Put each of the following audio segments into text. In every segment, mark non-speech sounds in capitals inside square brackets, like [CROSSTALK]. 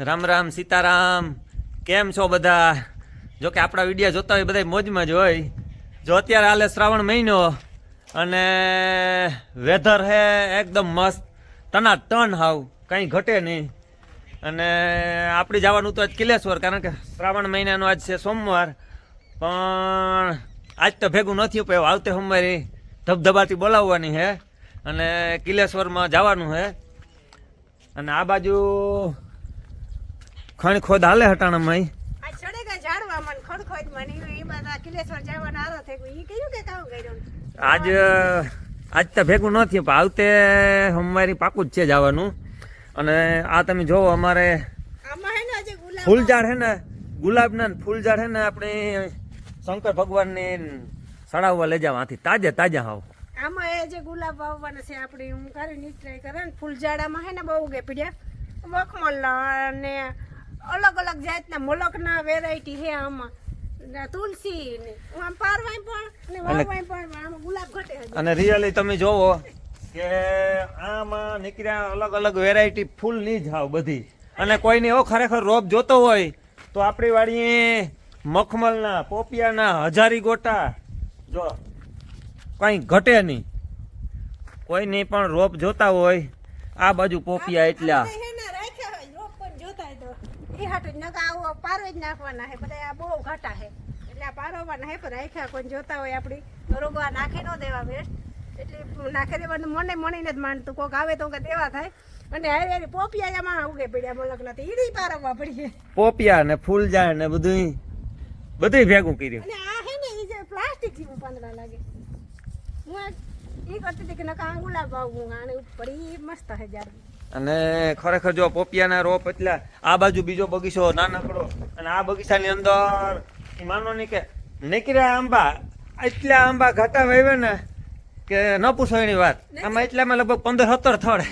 રામ રામ સીતારામ. કેમ છો બધા? જો કે આપણા વીડિયો જોતા હોય બધા મોજમાં જ હોય. જો અત્યારે હાલે શ્રાવણ મહિનો અને વેધર હે એકદમ મસ્ત. તના ટન હાવ. કંઈ ઘટે નહીં. અને આપણે જવાનું તો આજ કિલેશ્વર, કારણ કે શ્રાવણ મહિનાનો આજ છે સોમવાર. પણ આજ તો ભેગું નથી થયું આવતે સોમવારે ધબધબાથી બોલાવવાની છે અને કિલેશ્વરમાં જવાનું છે અને આ બાજુ ખણ ખોદ હાલે હટાણા માં ને ને આજ આજ તો ભેગું નથી પણ આવતે અમારી પાકું જ છે જવાનું. અને આ તમે જોવો અમારે આમાં હે ને હે ને ગુલાબના ને ફૂલઝાડ હે ને આપણે શંકર ભગવાનને સડાવવા લઈ જાવ. આથી તાજે તાજા હાવ. આમાં એ જે ગુલાબ વાવવાના છે આપણે હું કરી નીચે ટ્રાય કરે ને ફૂલઝાડામાં હે ને બહુ ગે પીડ્યા મખમલ અને અલગ અલગ જાતના મોલકના વેરાયટી છે આમાં. તુલસી ને આમ પારવાય પણ ને વાવવાય પણ આમાં ગુલાબ ઘટે અને રિયલી તમે જોવો કે આમાં નીકળ્યા અલગ અલગ વેરાયટી ફૂલની જ હાવ બધી. અને કોઈને એવો ખરેખર રોપ જોતો હોય તો આપણી વાડીએ મખમલના પોપિયાના હજારી ગોટા જો કંઈ ઘટે નહીં. કોઈને પણ રોપ જોતા હોય આ બાજુ પોપિયા એટલા આ બધા હે ને રાખ્યા હોય રોપ પણ જોતા હોય તો એ હાટુ નકા આવો પારો જ નાખવાના હે બધા આ બહુ ઘાટા હે એટલે આ પારોવાના હે પણ રાખ્યા કોઈ જોતા હોય આપણી રોગો આ નાખી ન દેવા વેસ્ટ. એટલે નાખી દેવાનું મને મણીને જ માનતું કોક આવે તો કે દેવા થાય. અને હારી હારી પોપિયા એમાં ઉગે પડ્યા મલક નથી ઈડી પારવવા પડીએ. પોપિયા ને ફૂલઝાડ ને બધું બધું ભેગું કર્યું. અને આ હે ને ઈ જે પ્લાસ્ટિક જેવું પાંદડા લાગે. હું ઈ કરતી હતી કે નકા આંગુલા ભાવું આને ઉપર ઈ મસ્ત હે યાર અને ખરેખર જો પોપિયાના રોપ એટલે, આ બાજુ બીજો બગીચો નાનકડો, અને આ બગીચાની અંદર માનો નહીં કે નીકળ્યા આંબા, એટલા આંબા ઘાટા વાવ્યા ને કે ન પૂછો એની વાત. આમાં એટલામાં લગભગ પંદર સત્તર થળ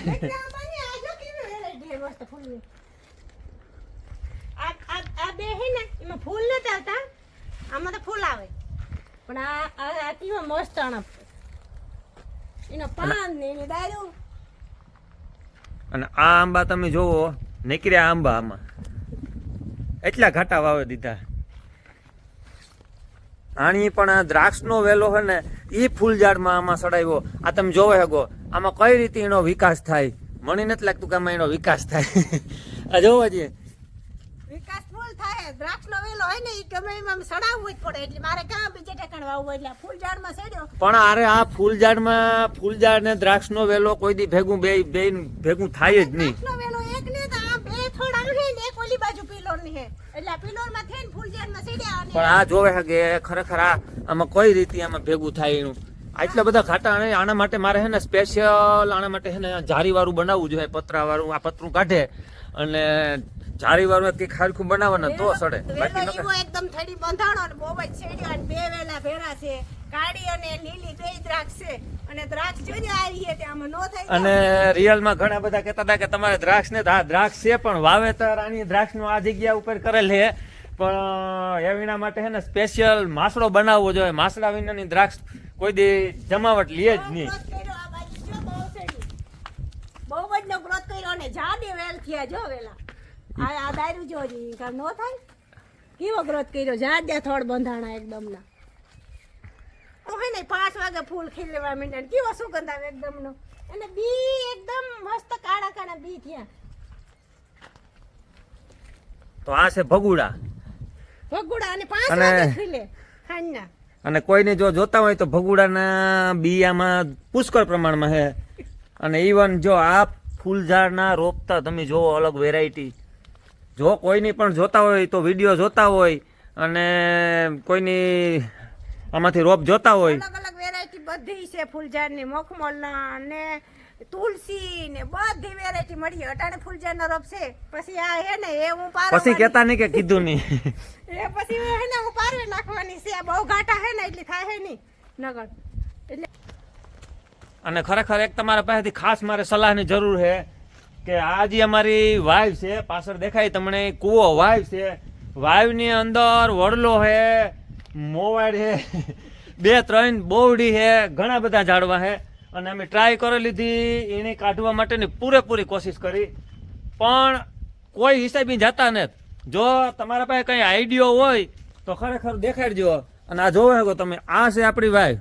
ફૂલ નથી આવતા. આમાં તો ફૂલ આવે. પણ આ મસ્ત એનો પાન ને એની દારૂ. અને આ આંબા તમે જોવો, નીકળ્યા આંબા આમાં. એટલા ઘાટા વાવે દીધા. આણી પણ આ દ્રાક્ષનો વેલો છે ને એ ફૂલઝાડમાં આમાં સડાવ્યો. આ તમે જોવો હેગો, આમાં કઈ રીતે એનો વિકાસ થાય? મને નથી લાગતું કે આમાં એનો વિકાસ થાય. [LAUGHS] આ જોવો થાય દ્રાક્ષનો વેલો હોય ને ઈ ગમે એમાં સડાવવું જ પડે. એટલે મારે કાં બીજે ઠેકાણ વાવવું એટલે ફૂલ ઝાડમાં સડ્યો. પણ અરે આ ફૂલઝાડમાં ફૂલઝાડ ને દ્રાક્ષનો વેલો કોઈ દી ભેગું બે બે ભેગું થાય જ નહીં. દ્રાક્ષનો વેલો એક ને તો આ બે થોડા આવે ને એક ઓલી બાજુ પિલોરની હે એટલે આ પિલોરમાં થઈને ફૂલ ઝાડમાં સડ્યા પણ આ જોવે છે કે ખરેખર આ આમાં કઈ રીતે આમાં ભેગું થાય એનું. આટલા બધા ઘાટા આના માટે મારે હે ને સ્પેશિયલ આના માટે હે ને જારીવાળું બનાવવું જોઈએ પતરાવાળું આ પતરું કાઢે. અને જારીવાળું કે ખારખું બનાવવાના તો સડે. બાકી નકર એકદમ થડી બંધાણો અને બહુ જ છેડ્યો અને બે વેલા ભેરા છે. કાળી અને લીલી બે દ્રાક્ષ છે. અને દ્રાક્ષ જોજે આવી છે તે આમાં નો થાય અને રિયલમાં ઘણા બધા કહેતા હતા કે તમારે દ્રાક્ષ ને આ દ્રાક્ષ છે પણ વાવેતર આની દ્રાક્ષનું આ જગ્યા ઉપર કરેલ છે. પણ એવીના માટે છે ને સ્પેશિયલ માસડો બનાવવો જોઈએ. માસડા વિનાની દ્રાક્ષ કોઈ દી જમાવટ લે જ નહીં. બહુ જ નો ગ્રોથ કર્યો અને જાડી વેલ થયા જો વેલા. આ આ દાયરું જો હજી નો થાય. કેવો ગ્રોથ કર્યો? જાડ્યા થોડ બંધાણા એકદમ ના તો હે ને પાંચ વાગે ફૂલ ખીલવા માંડ્યા કેવો સુગંધ આવે એકદમ નો અને બી એકદમ મસ્ત કાળા કાળા બી થયા. તો આ છે ભગુડા. ભગુડા અને પાંચ વાગે ખીલે. ખાંડના અને કોઈને જો જોતા હોય તો ભગુડાના બિયામાં પુષ્કળ પ્રમાણમાં છે અને ઇવન જો આ ફૂલઝાડના રોપતા તમે જોવો અલગ વેરાયટી જો કોઈની પણ જોતા હોય તો વીડિયો જોતા હોય અને કોઈની આમાંથી રોપ જોતા હોય. અલગ અલગ વેરાયટી બધી છે ફૂલઝાડની મખમલના અને તુલસી ને બધી વેરાયટી મળી અટાણે ફૂલઝાડનો રોપ છે. પછી આ હે ને એ હું પાર પછી કહેતા નહીં કે કીધું નહીં. [LAUGHS] એ પછી હે ને હું પારવે નાખવાની છે. બહુ ઘાટા હે ને એટલે થાય હે નહીં. નગર. એટલે અને ખરેખર એક તમારા પાસેથી ખાસ મારે સલાહની જરૂર છે. કે આ જે અમારી વાઈવ છે, પાછળ દેખાય તમને કૂવો વાઈવ છે. વાઈવની અંદર વડલો છે મોવાડ છે બે ત્રણ બોવડી છે ઘણા બધા ઝાડવા છે અને અમે ટ્રાય કરી લીધી, એને કાઢવા માટેની પૂરેપૂરી કોશિશ કરી. પણ કોઈ હિસાબી જતા નથી. જો તમારા પાસે કંઈ આઈડિયો હોય, તો ખરેખર દેખાડજો. અને આ જોવો શકો તમે, આ છે આપણી વાઈવ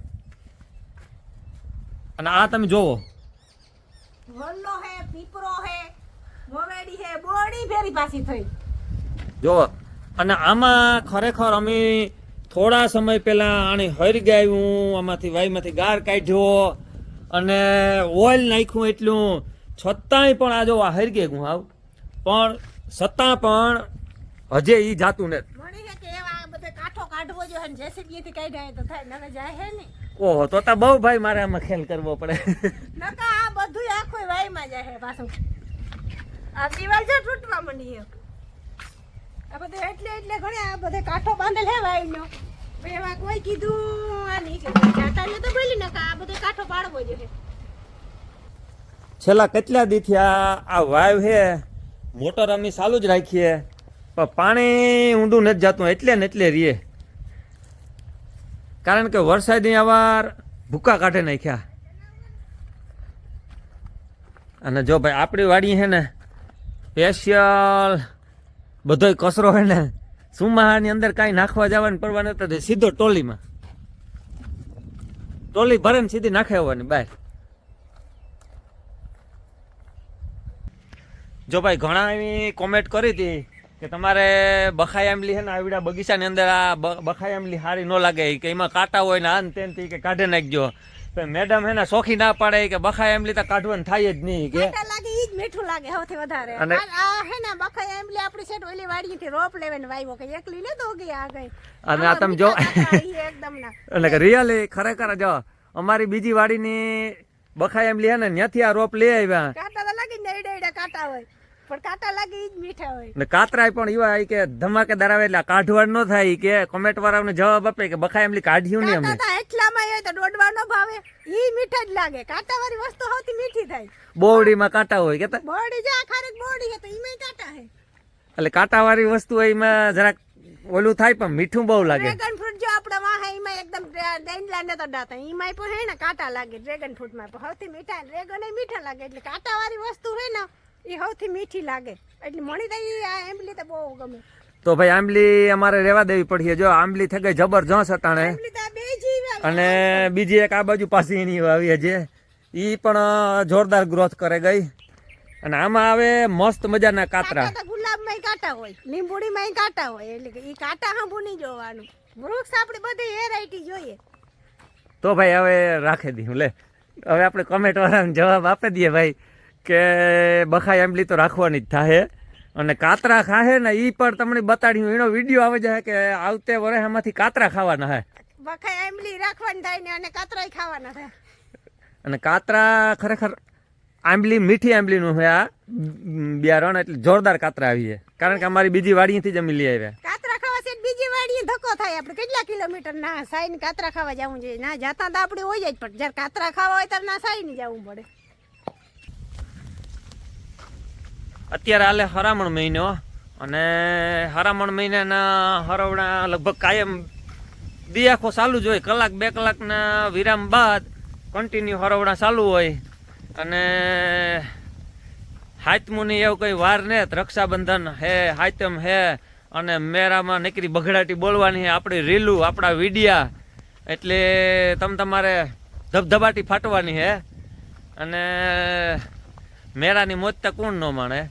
અને આ તમે જોવો. હે મોવેડી હે બોડી ફેરી પાછી થઈ. જો અને આમાં ખરેખર અમે થોડા સમય પહેલા આને હર ગાયું આમાંથી વાયમાંથી ગાર કાઢ્યો અને ઓઇલ નાખ્યું એટલું. છતાંય પણ આ જો આ હર ગયું આવ પણ છતાં પણ હજે ઈ જાતું નથી. ઓહો તો બહુ ભાઈ મારે આમાં ખેલ કરવો પડે. આ બધું આખું વાયમાં જાય પાછું. આ દિવાલ જો તૂટવા માંડી આ બધે એટલે એટલે ઘણી આ બધે કાઠો બાંધેલ હે વાયનો. એવા કોઈ કીધું આ નહીં કીધું જાતા ને તો બોલી નકા આ બધે કાઠો પાડવો જોઈએ છેલ્લા કેટલા દીથી આ આ વાવ હે? મોટર અમે ચાલુ જ રાખીએ. પણ પાણી ઊંડું નથી જતું એટલે ને એટલે રીએ. કારણ કે વરસાદની અવાર ભૂકા કાઢે નાખ્યા. અને જો ભાઈ આપણી વાડી છે ને સ્પેશિયલ બધોય કચરો છે ને. સુમાહાની અંદર કાંઈ નાખવા જવાની પરવા નતા સીધો ટોલીમાં. ટોલી ભરે ને સીધી નાખે આવવાની બહાર જો ભાઈ, ઘણા એવી કોમેન્ટ કરી હતી કે તમારે બખાઈ આંબલી છે ને, આવડા બગીચાની અંદર આ બખાઈ આંબલી સારી ન લાગે. કે એમાં કાંટા હોય ને તેનથી કે કાઢી નાખજો. મેડમ હે ને શોખી ના પાડે કે બખાઈ આંબલી તો કાઢવાનું થાય જ નહીં કે. લાગે ઈ જ મીઠું લાગે સૌથી વધારે. અને- આ હે ને બખાઈ એમલી આપણી સેટ ઓલી વાડી થી રોપ લેવાને વાવ્યો કે એકલી ને તો ગઈ આ ગઈ અને આ તમે જો એકદમ ના. એટલે કે રિયલી ખરેખર જો અમારી બીજી વાડીની બખાઈ આંબલી હે ને ત્યાંથી આ રોપ લઈ આવ્યા. કાંટા તો લાગે ને એડા એડા કાંટા હોય. પણ કાંટા લાગે ઈ જ મીઠા હોય. ને કાતરાય પણ એવા હોય કે ધમાકેદાર આવે એટલે કાઢવાનું ન થાય કે કોમેન્ટ વાળાને જવાબ આપે કે બખાઈ આંબલી કાઢ્યું ને અમે. કાંટા એટલામાં હોય તો દોડવા ન ભાવે ઈ મીઠા જ લાગે. કાંટા વાળી વસ્તુ સૌથી મીઠી થાય. બોવડીમાં કાંટા હોય કે બોડી જે ખારે બોવડી બોડી તો કાંટા હે. એટલે કાંટાવાળી વસ્તુ હોય એમાં જરાક ઓલું થાય પણ મીઠું બહુ લાગે. ડ્રેગન ફ્રૂટ જો આપણા વાહે એમાં એકદમ ડેન્ડલા ને તો દાતા. ઈમાંય પણ હે ને કાંટા લાગે. ડ્રેગન ફ્રૂટમાં પણ સૌથી મીઠા ડ્રેગન મીઠા લાગે. એટલે કાંટા વાળી વસ્તુ હે ને એ સૌથી મીઠી લાગે. એટલે મણી તો આ આંબલી તો બહુ ગમે. તો ભાઈ આંબલી અમારે રેવા દેવી પડી જો આંબલી થઈ ગઈ જબરજસ્ત અટાણે. અને બીજી એક આ બાજુ પાછી એની આવી છે. એ પણ જોરદાર ગ્રોથ કરે ગઈ. અને આમાં આવે મસ્ત મજાના કાતરા. ગુલાબમાં કાંટા હોય. લીંબુડીમાં કાંટા હોય. એટલે કે ઈ કાંટા હાંભું નહીં જોવાનું. વૃક્ષ આપણે બધી વેરાયટી જોઈએ. તો ભાઈ હવે રાખી દઉં લે. હવે આપણે કોમેન્ટ વાળાને જવાબ આપી દઈએ ભાઈ. કે બખાઈ આંબલી તો રાખવાની જ થાય અને કાતરા ખાહે ને એ પણ તમને બતાડ્યું એનો વીડિયો આવે છે કે આવતે વર્ષે આમાંથી કાતરા ખાવાના હે. બખાય આંબલી રાખવાની થાય ને અને કાતરાય ખાવાના થાય અને કાતરા ખરેખર આંબલી મીઠી આંબલીનું છે આ બિયારણ એટલે જોરદાર કાતરા આવી છે. કારણ કે અમારી બીજી વાડીથી જ અમે લઈ આવ્યા. કાતરા ખાવા છે બીજી વાડીએ ધક્કો થાય આપણે. કેટલા કિલોમીટર ના સાઈન કાતરા ખાવા જવું જોઈએ? ના જાતા તો આપણે હોય જ પણ જ્યારે કાતરા ખાવા હોય ત્યારે ના સાઈન જવું પડે. અત્યારે હાલે હરામણ મહિનો અને હરામણ મહિનાના હરવડા લગભગ કાયમ દી આખો ચાલુ જ હોય. કલાક, બે કલાકના વિરામ બાદ કન્ટિન્યુ હરવડા ચાલુ હોય. અને હાથમુની એવું કંઈ વાર ને રક્ષાબંધન હે હાતમ હે, અને મેરામાં નીકળી બઘડાટી બોલવાની હે. આપણી રીલું, આપણા વિડિયા. એટલે તમ તમારે ધબધબાટી ફાટવાની હે. અને મેરાની મોજ તો કોણ ન માણે?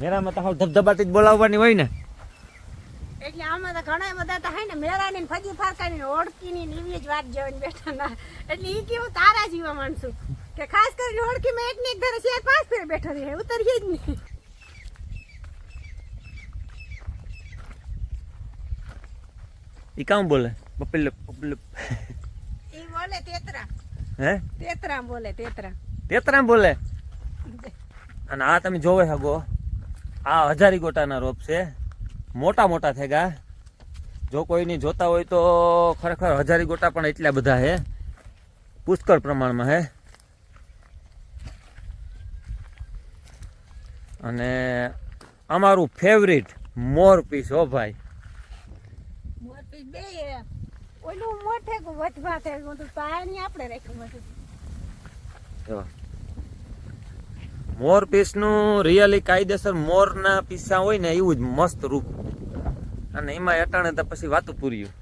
મેરામાં તો ધબધબાટી જ બોલાવવાની હોય ને. એટલે આમાં તો ઘણા બધા તો હે ને મેરાની ફજી ફારકાની ઓળખીની ને એવી જ વાત જોઈને બેઠા ના. એટલે એ કેવું તારા જીવા માણસું. કે ખાસ કરીને ઓળખીમાં એક ને એક ઘરે ચાર પાંચ ફેર બેઠો રહે ઉતરીએ જ નહીં. એ કામ બોલે? બપલ બપલ એ બોલે તેતરા. હે? તેતરા બોલે તેતરા. તેતરા બોલે? અને આ તમે જોવે હગો. આ હજારી ગોટાના રોપ છે. મોટા મોટા થઈ ગયા જો કોઈની જોતા હોય તો ખરેખર હજારી ગોટા પણ એટલા બધા હે. પુષ્કળ પ્રમાણમાં હે. અને અમારું ફેવરિટ મોર પીસ હો ભાઈ. મોટી બે ઓલું મોઠે વચવા થાય તો પાણી આપણે રાખ્યું જો. મોર પીસનું રિયલી કાયદેસર મોરના પીસા હોય ને એવું જ મસ્ત રૂપ. અને એમાં અટાણે તો પછી વાતું પૂર્યું.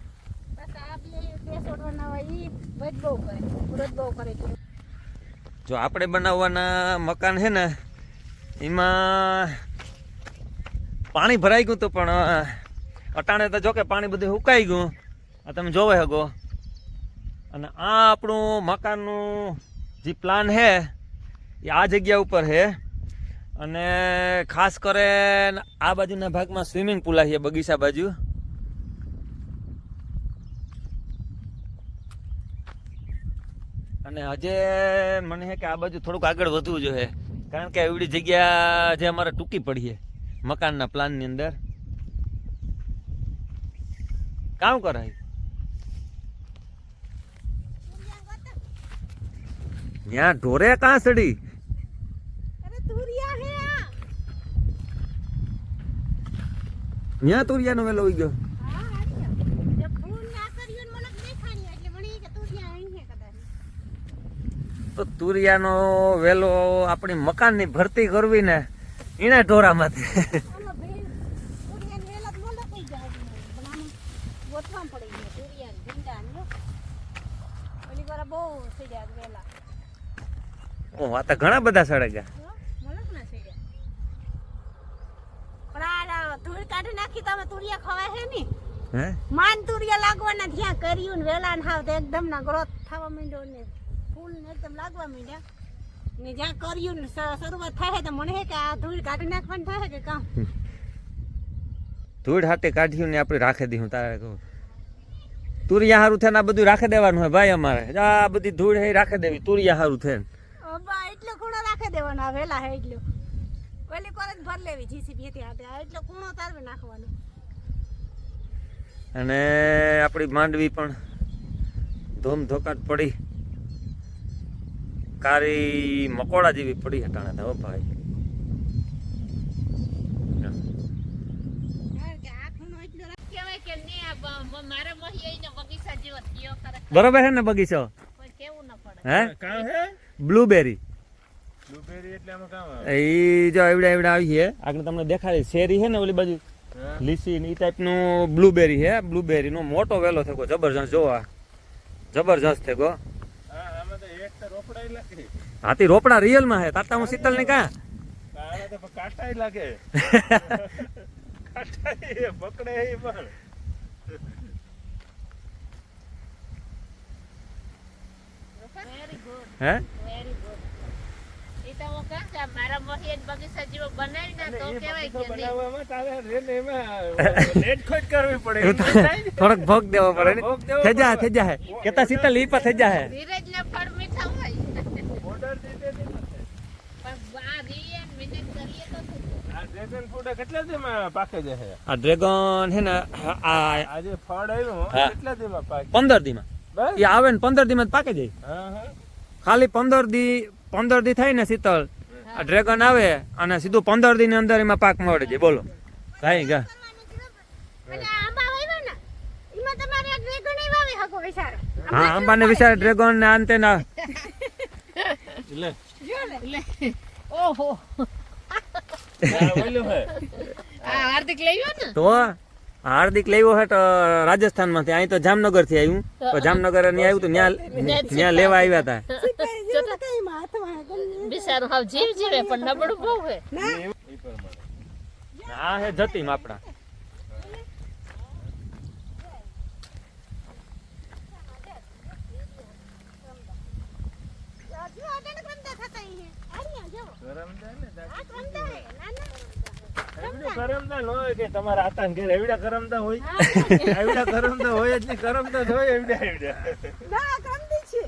જો આપણે બનાવવાના મકાન છે ને, એમાં પાણી ભરાઈ ગયું હતું પણ અટાણે તો જો કે પાણી બધું સુકાઈ ગયું. આ તમે જોવે હગો. અને આ આપણું મકાનનું જે પ્લાન છે એ આ જગ્યા ઉપર છે અને ખાસ કરે આ બાજુના ભાગમાં સ્વિમિંગ પુલ છે બગીચા બાજુ. અને હજે મને છે કે આ બાજુ થોડુંક આગળ વધવું જોઈએ. કારણ કે એવડી જગ્યા જે અમારે ટૂંકી પડી છે મકાનના પ્લાનની અંદર. કામ કરાય. ત્યાં ઢોરે કાં સડી અરે તુરિયા હે આ ત્યાં તુરિયાનો વેલો ઉઈ ગયો હા હારી જે ફૂલ ના કર્યું ને મને દેખાણી એટલે મને ઈ કે તુરિયા વેલો હે કદાચ તો તુરિયાનો વેલો આપણી મકાનની ભરતી કરવી ને એને ઢોરામાંથી. ઘણા બધા સડે વેલા તો મોલા થઈ જાય પણ આમાં ગોતવા પડી ગયા તુરિયાને ભીંડા ને ઓલી વાર બહુ સીડ્યા વેલા ઓહ આ તો ઘણા બધા સડે ગયા જો, મલક ના સીડ્યા પણ કાઢી નાખી તમે તુરિયા ખવાય હે ની? હે? માન તુરિયા લાગવાના ત્યાં કર્યું ને વેલા ને હાવ તો એકદમ ના ગ્રોથ થવા માંડ્યો ને ફૂલ ને એકદમ લાગવા માંડ્યા. ને જ્યાં કર્યું ને શરૂઆત થાય તો મને હે કે આ ધૂળ કાઢી નાખવાનું થાય કે કામ? ધૂળ હાથે કાઢ્યું ને આપણે રાખી દીધું તારે કહું. તુરિયા હારું થઈને આ બધું રાખી દેવાનું હોય ભાઈ અમારે. આ બધી ધૂળ હે રાખી દેવી. તુરિયા હારું થઈને. એટલો ખૂણો રાખી દેવાનો વેલા હે એટલો. ઓલી કોર જ ભર લેવી જીસીબી હતી હાથે એટલે એટલો તારવી નાખવાનો. અને આપણી માંડવી પણ ધોમ ધોકાટ પડી. કારી મકોડા જેવી પડી હટાણે તો ભાઈ. બરોબર છે ને બગીચો? કેવું ન પડે. હે? કામ હે? બ્લુબેરી. એ જો એવડા એવડા આવી છે. આગળ તમને દેખાડી શેરી છે ને ઓલી બાજુ? લીસી ને એ ટાઈપનું બ્લુબેરી છે બ્લુબેરીનો મોટો વેલો થયો જબરજસ્ત જોવા જબરજસ્ત થયો હા આમાં તો એક તો રોપડાય લાગે. હાથી રોપડા રિયલમાં હે તાતા હું શીતલ ને કાં? કાટાય લાગે. [LAUGHS] કાટાય પકડે પણ. હે? વેરી ગુડ એ તો હું કહું કે મારા મહી બગીચા જેવો બનાવી ના તો કહેવાય કે બનાવવામાં તારે રે એમાં [LAUGHS] લેટ ખોટ કરવી પડે. થોડોક ભોગ દેવો પડે ને? થઈ જા થઈ કેતા સીતા લીપા થઈ જા ધીરજના ફળ મીઠા હોય. ઓર્ડર દીધે પણ આ રહીએ ને કરીએ તો ડ્રેગન ફ્રૂટ કેટલા દીમાં પાકે છે? આ ડ્રેગન હે ને આ આજે ફળ આવ્યું. કેટલા દીમાં પાકે? પંદર દીમાં. બસ? એ આવે ને પંદર દીમાં જ પાકે જાય હા હા. ખાલી પંદર દી પંદર દી થાય ને શીતળ. આ ડ્રેગન આવે અને સીધું પંદર દી ની અંદર એમાં પાક મળે છે. બોલો. ભાઈ ગા અને આંબા વાવ્યા ને? એમાં તમારે આ ડ્રેગન ય વાવી શકો વિચારો હા અંબાને વિચાર ડ્રેગન ને અંતે ના. એટલે જો લે. ઓહો. હાર્દિક લઈ ને. તો? હાર્દિક લેવો હે તો રાજસ્થાનમાંથી અહીં તો જામનગરથી આવ્યું તો જામનગરની આવ્યું તો ત્યાં ત્યાં લેવા આવ્યા હતા. બિચારું હાવ જીવ જીવે પણ નબળું બહુ હે. હે હે. આર્યા ગરમ થાય ને. દાદા. આ રમતા હે નાના એવડું ગરમતા ન હોય? કે તમારા આતાને ઘેર એવડા કરમતા હોય એવડા એવડા એવડા. ના છે.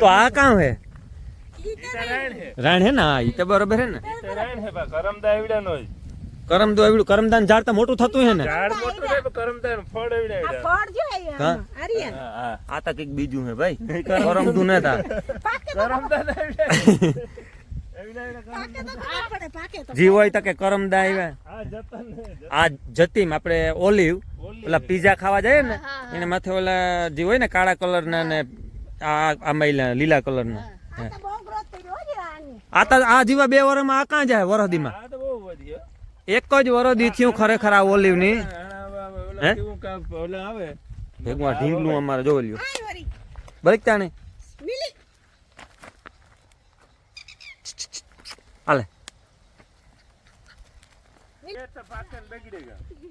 તો આ કામ હે? હે. રાણ હે ને? ઈ તો બરોબર હે ને? ઈ હે બા કરમદા એવડા નો કરમ તો એવડું કરમદાન ઝાડ તો મોટું થતું હે ને? ઝાડ મોટું પણ કરમદા ફળ એવડા આ એવડા. ફળ જો હા. હા હા. આ તો કંઈક બીજું હે ભાઈ. [LAUGHS] કરમતું ને તા. પાકે તો કરમદા ના એવડા. એવડા એવડા પાકે તો ખબર પડે પાકે તો જી હોય તો કે કરમદા આવ્યા આ જતીમ આપણે ઓલિવ ઓલી પીઝા ખાવા જાય ને હા, હા. એને માથે ઓલા જીવ હોય ને કાળા કલર ના ને આ આમાં લીલા કલર ના. આ તો આ જીવા આ જેવા બે વરમાં આ કાં જાય વરદીમાં આ તો બહુ વધી એક જ વરદી થયું ખરેખર આ ઓલિવની. હે? ઓલા કેવું કાપ ઓલા આવે? ભેગું આ ઢીંગલું અમારે જોઈ લ્યો. હાય વરી બરકતા નહીં મિલી હાલે એ તો પાકને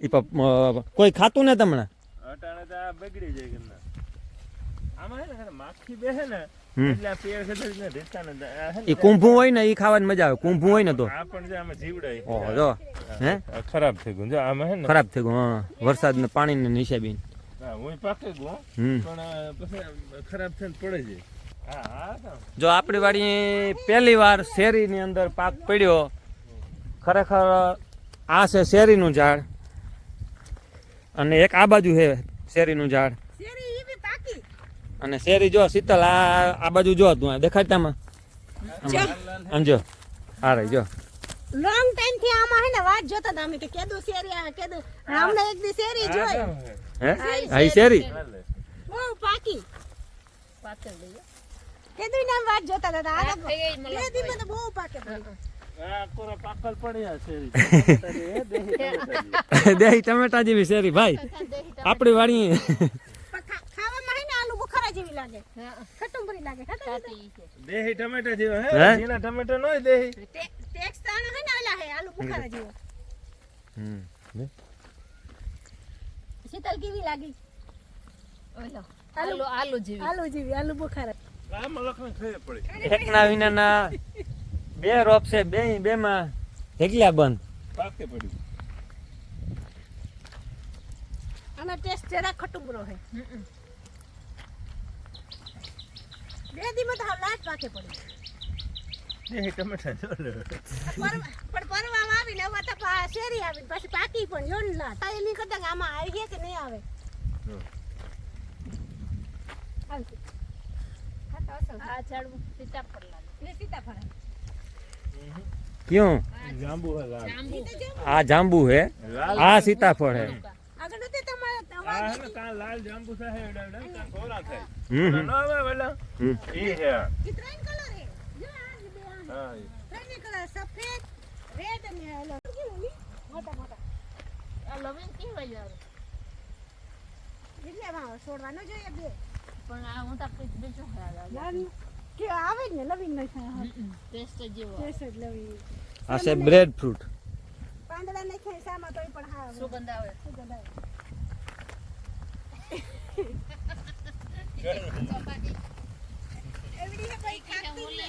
અ, કોઈ ખાતું ને તમને? અટાણે તો આ બગડી જાય ઘરના. આમાં હે ને માખી બેસે ને એટલે પેર ખેતર ને ને આ ઈ કુંભું હોય ને એ ખાવાની મજા આવે. કુંભું હોય ને તો. આ પણ જે આમાં જીવડાય. ઓહો જો. હે? ખરાબ થઈ ગયું. જો આમાં હે ને ખરાબ થઈ ગયું હા. વરસાદ ને પાણી ને નીચે હું પાકે ગયો પણ પછી ખરાબ થઈને પડે છે. જો આપણી વાડી પહેલી વાર શેરીની અંદર પાક પડ્યો. ખરેખર આ છે શેરીનું ઝાડ. અને એક આ બાજુ છે શેરીનું ઝાડ. શેરી પાકી. અને શેરી જો શીતલ આ આ બાજુ જો તું આ દેખાડતામાં? આમ. જો. આ રહી જો. લોંગ ટાઈમથી આમાં હે ને વાત જોતા હતા અમે કે કેદું શેરી આ કેદુ. અમને એક દી શેરી જોઈ. હે. આઈ શેરી. બહુ પાકી. પાછળ લઈએ. કેદુ નામ વાત જોતા હતા. આ બે દી મને બહુ પાકે. પડી આ કોરા પાકલ પડ્યા છે દેહી ટમેટા જેવી શેરી ભાઈ આપણી છે. દેહી ટમેટા જેવા હે? ટમેટા નો દેહી ટેક્સ તાણો હે ને હે આલુ બુખારા જેવો હમ. શીતલ કેવી લાગી ઓલો, આલુ આલુ જેવી આલુ જેવી આલુ બુખારા પડી એકના વિનાના બે રોપ છે બે બે માં ઢેકલા બંધ. પાકે પડ્યું. આનો ટેસ્ટ જરા ખટુંબરો હે. બે દી માં તો લાટ પાકે પડી. દેહી ટમેટા જો લે. પરવા- પણ પરવામાં આવીને હવે તો પા- શેરી આવી પછી પાકી પણ જો ને લાટ આ એની કદાચ આમાં આવી ગયા કે નહીં આવે. આવશે. હા તો અસલ. આ ઝાડવું સીતાફળ લાગે. એ સીતાફળ. હે. ક્યું જાંબુ હે લાલ જાંબુ ઈ તો જેમ આ જાંબુ હે લાલ આ સીતાફળ હે આગળ નથી તમારે આ તમારે હે ને કાં લાલ જાંબુ થાય એવડા એવડા કાં ધોળા થાય હમ હમ. ન આવે વેલા હમ. ઈ હે ઈ ત્રણ કલર હે જો આ જ બે આ. હા ઈ. ત્રણેય કલર સફેદ રેડ અને ઓલો કેવું ઈ? મોટા મોટા આ લવિંગ કેવાય યાર એટલે એમાં છોડવાનો જોઈએ બે પણ આ હું તો બીજું ખ્યાલ આવે નાન કે આવે જ ને લવિંગ નો ટેસ્ટ ટેસ્ટ જેવો ટેસ્ટ જ લવિંગ આ છે બ્રેડ ફ્રૂટ. પાંદડા નાખ્યા સામાં તોય પણ હા સુગંધ આવે. સુગંધ આવે. એવડી ખાતી ને.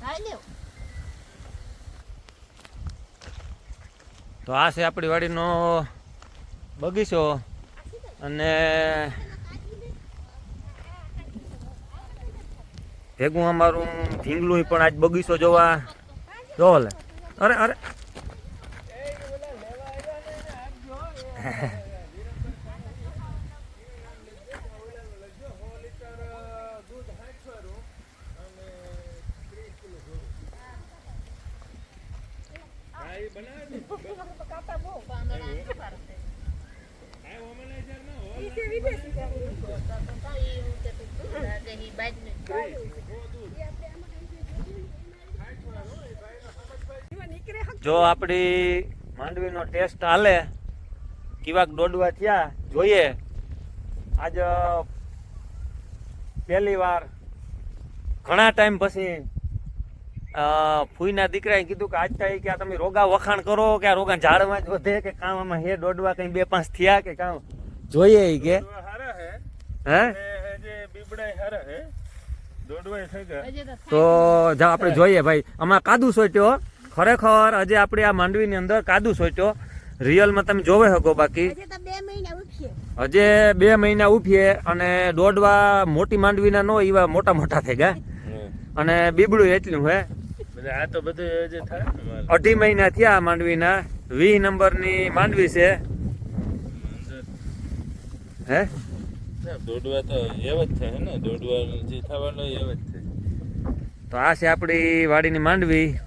જ ને. તો આ છે આપણી વાડીનો બગીચો. અને ભેગું અમારું ભીંગલું પણ આજ બગીચો જોવા જો લે અરે અરે. બનાવે જો આપણી માંડવીનો ટેસ્ટ હાલે, કિવાક દોડવા થયા, જોઈએ. આજ પહેલી વાર, ઘણા ટાઈમ પછી ફૂઈના દીકરાએ કીધું કે આજ થાય કે આ તમે રોગા વખાણ કરો કે આ રોગા ઝાડમાં જ વધે કે કામ આમાં હે દોડવા કઈ બે પાંચ થયા કે કામ. જોઈએ કે. હે. જે તો જાઓ આપણે જોઈએ ભાઈ. આમાં કાદુ સોટ્યો ખરેખર આજે આપણે આ માંડવીની અંદર કાદુ સોટ્યો. રિયલમાં તમે જોવે શકો બાકી. હજી બે મહિના ઉઠીએ. હજે બે મહિના ઉફીએ અને દોડવા મોટી માંડવીના નો એવા મોટા મોટા થઈ ગયા. અને બીબડું એટલું હે. આ તો બધું જે થાય અઢી મહિના થયા માંડવીના. વી નંબરની માંડવી છે. હે? દોડવા તો એવ જ થાય ને દોડવા જે થવાનું એવ જ થાય. તો આ છે આપણી વાડીની માંડવી.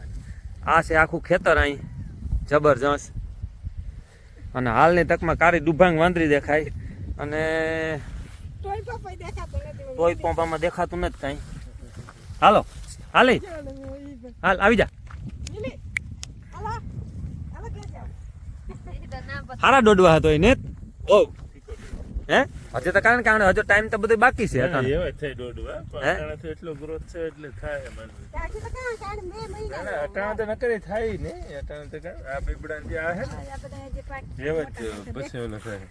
આ છે આખું ખેતર અહીં. જબરજસ્ત અને હાલની તકમાં કારી દુભાંગ વાંદરી દેખાય. અને તોય પપ્પાય દેખાતો નથી. તોય પોંપામાં દેખાતું નથી કાંઈ. હાલો. હાલી. હાલ આવી જા. હારા દોડવા હતો એને ઓ. હે? હજે તો કારણ કે હજુ ટાઈમ તો બધો બાકી છે. એવા જ દોડવા પણ એટલો ગ્રોથ છે એટલે થાય મને ના મહિના ના અટાણા તો નકરી થાય ને અટાણા તો આ બીબડા જે આ હે ને. આ બધા જે પાક એવા જ પછી ઓલો થાય.